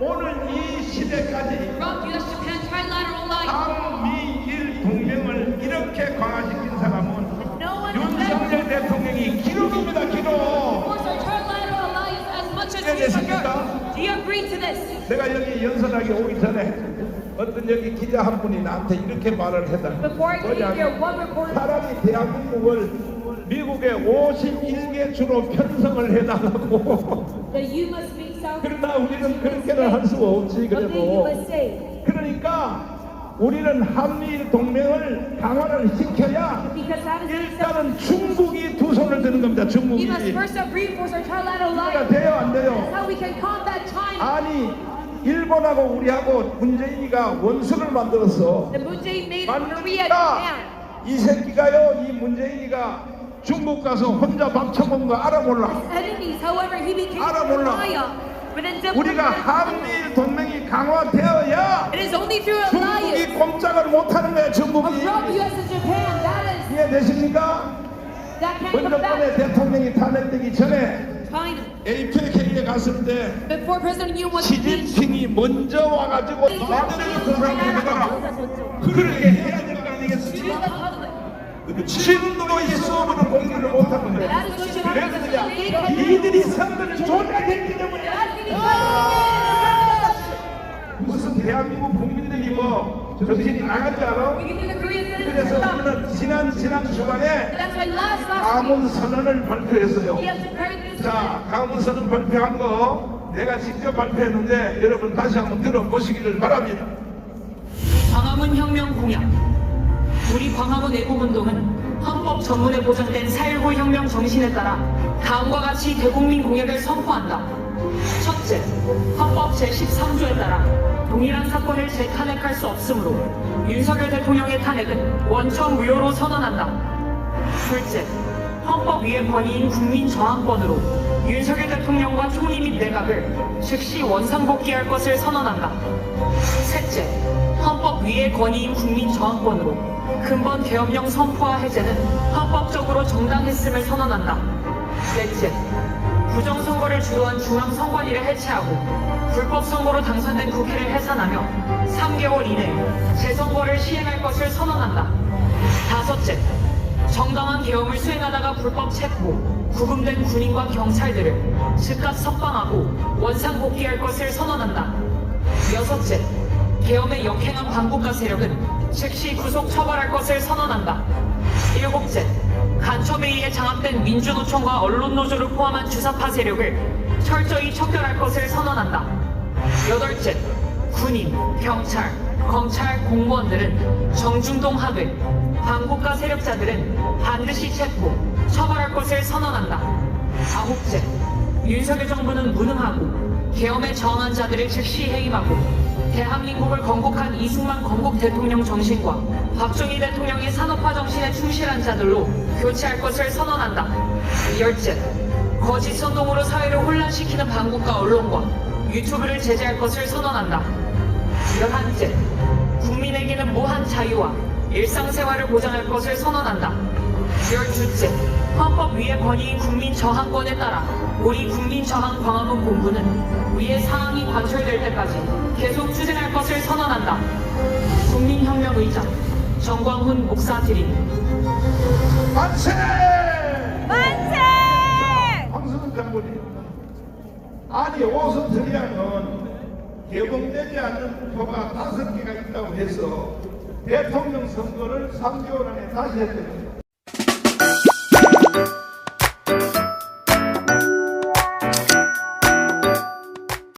오늘 이 시대까지. 한미일 동맹을 이렇게 강화시킨 사람은 윤석열 대통령이 기록입니다 기록 this? 내가 여기 연설하기 오기 전에 어떤 여기 기자 한 분이 나한테 이렇게 말을 reporter 사람이 대한민국을 미국의 51개 주로 편성을 해달라고 그러나 우리는 그렇게는 할 수가 없지 그래도. 그러니까 우리는 한미일 동맹을 강화를 시켜야 일단은 중국이 두 손을 드는 겁니다 중국이 alliance. 돼요 안 돼요. 아니 일본하고 우리하고 문재인이가 원수를 만들었어 Japan. 이 새끼가요 이 문재인이가 중국 가서 혼자 밥 처먹은 거 알아 몰라 알아, 몰라. 우리가 한미일 동맹이 강화되어야 중국이 꼼짝을 못하는 거야 중국이 이해되십니까? combat 대통령이 탄핵되기 전에. APEC에 갔을 때 시진핑이 먼저 와가지고 마음대로 그 사람들과 그렇게 해야 될 거 아니겠습니까? 지금도 이 수업을 공개를 못하는데 happen. 그래서 이들이 선거를 조작했기 때문에 대한민국 국민들이 뭐 정신이 Korean 그래서. 우리는 지난 지난 주간에 week 가문 선언을 발표했어요. 자, 가문 선언 발표한 거 내가 직접 발표했는데 여러분 다시 한번 들어보시기를 바랍니다. 광화문 혁명 공약. 우리 광화문 애국운동은 헌법 전문에 보장된 4.19 혁명 정신에 따라 다음과 같이 대국민 공약을 선포한다. 첫째, 헌법 제13조에 따라 동일한 사건을 재탄핵할 수 없으므로 윤석열 대통령의 탄핵은 원천 무효로 선언한다. 둘째, 헌법 위의 권위인 국민 저항권으로 윤석열 대통령과 총리 및 내각을 즉시 원상복귀할 것을 선언한다. 셋째, 헌법 위의 권위인 국민 저항권으로 근본 계엄령 선포와 해제는 헌법적으로 정당했음을 선언한다. 넷째, 부정선거를 주도한 중앙선관위를 해체하고 불법 선거로 당선된 국회를 해산하며 3개월 이내에 재선거를 시행할 것을 선언한다. 다섯째, 정당한 계엄을 수행하다가 불법 체포, 구금된 군인과 경찰들을 즉각 석방하고 원상 복귀할 것을 선언한다. 여섯째, 계엄에 역행한 반국가 세력은 즉시 구속 처벌할 것을 선언한다. 일곱째, 간첩에 의해 장악된 민주노총과 언론노조를 포함한 주사파 세력을 철저히 척결할 것을 선언한다. 여덟째, 군인, 경찰, 검찰, 공무원들은 정중동 하되 반국가 세력자들은 반드시 체포, 처벌할 것을 선언한다. 아홉째, 윤석열 정부는 무능하고 계엄에 저항한 자들을 즉시 해임하고 대한민국을 건국한 이승만 건국 대통령 정신과 박정희 대통령의 산업화 정신에 충실한 자들로 교체할 것을 선언한다. 열째, 거짓 선동으로 사회를 혼란시키는 반국가 언론과 유튜브를 제재할 것을 선언한다. 열한째, 국민에게는 무한 자유와 일상생활을 보장할 것을 선언한다. 열두째, 헌법 위의 권위인 국민 저항권에 따라 우리 국민 저항 광화문 본부는 위의 사항이 관철될 때까지 계속 추진할 것을 선언한다. 국민혁명의장 정광훈 목사 드림. 만세! 만세! 황승훈 장군이 아니 오스트리아는 개봉되지 않는 표가 다섯 개가 있다고 해서 대통령 선거를 3개월 안에 다시 했거든요.